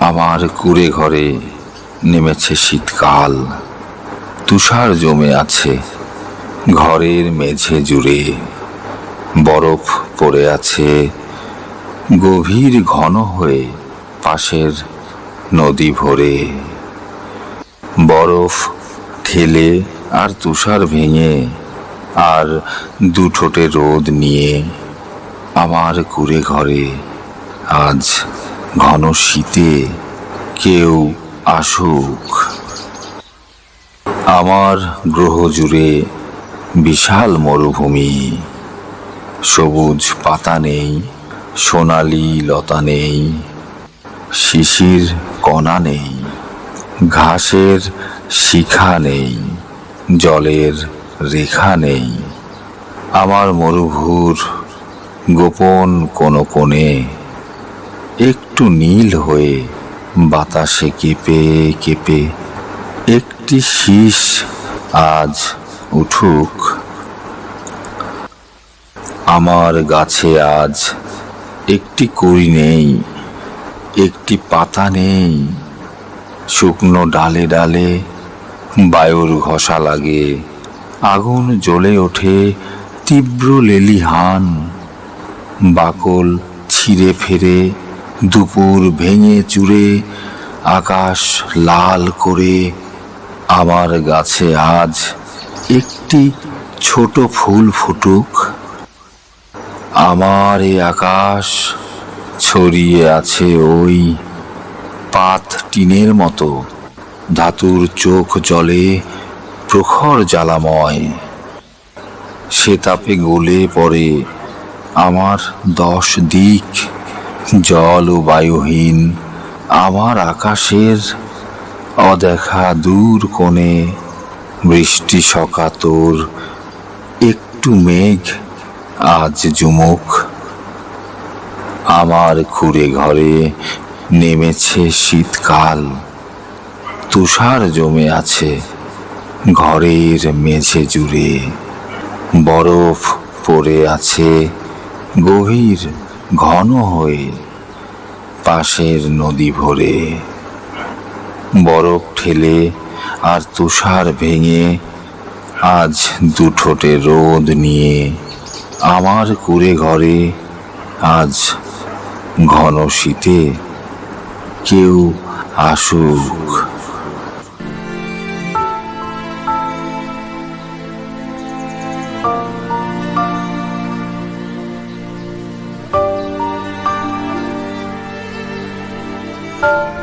আমার কুড়ে ঘরে নেমেছে শীতকাল। তুষার জমে আছে ঘরের মেঝে জুড়ে। বরফ পড়ে আছে গভীর ঘন হয়ে পাশের নদী ভরে। বরফ ঠেলে আর তুষার ভেঙে আর দু ঠোঁটে রোদ নিয়ে আমার কুড়ে ঘরে আজ ঘন শীতে কেউ আসুক। আমার গ্রহ জুড়ে বিশাল মরুভূমি। সবুজ পাতা নেই, সোনালি লতা নেই, শিশির কণা নেই, ঘাসের শিখা নেই, জলের রেখা নেই। আমার মরুভূর গোপন কোনো কোণে একটু নীল হয়ে বাতাসে কেঁপে কেঁপে একটি শীষ আজ উঠুক। আমার গাছে আজ একটি কুড়ি নেই, একটি পাতা নেই। শুকনো ডালে ডালে বায়ুর ঘষা লাগে, আগুন জ্বলে ওঠে তীব্র লেলিহান। বাকল ছিঁড়ে ফেরে দুপুর ভেঙে চুরে আকাশ লাল করে আমার গাছে আজ একটি ছোট ফুল ফুটুক। আমার এ আকাশ ছড়িয়ে আছে ওই পাত টিনের মতো। ধাতুর চোখ জলে প্রখর জ্বালাময়। সে তাপে গলে পড়ে আমার দশ দিক। জল ও বায়ুহীন আমার আকাশের অদেখা দূর কোণে বৃষ্টি সকাতর, একটু মেঘ, আজ জুমুক আমার খুঁড়ে ঘরে নেমেছে শীতকাল, তুষার জমে আছে ঘরের মেঝে জুড়ে। বরফ পড়ে আছে গভীর ঘন হয়ে পাশের নদী ভরে বরফ ঠেলে আর তুষার ভেঙে আজ দুঠোটে রোদ নিয়ে আমার কুড়ে ঘরে আজ ঘন শীতে কেউ আসুক। Bye.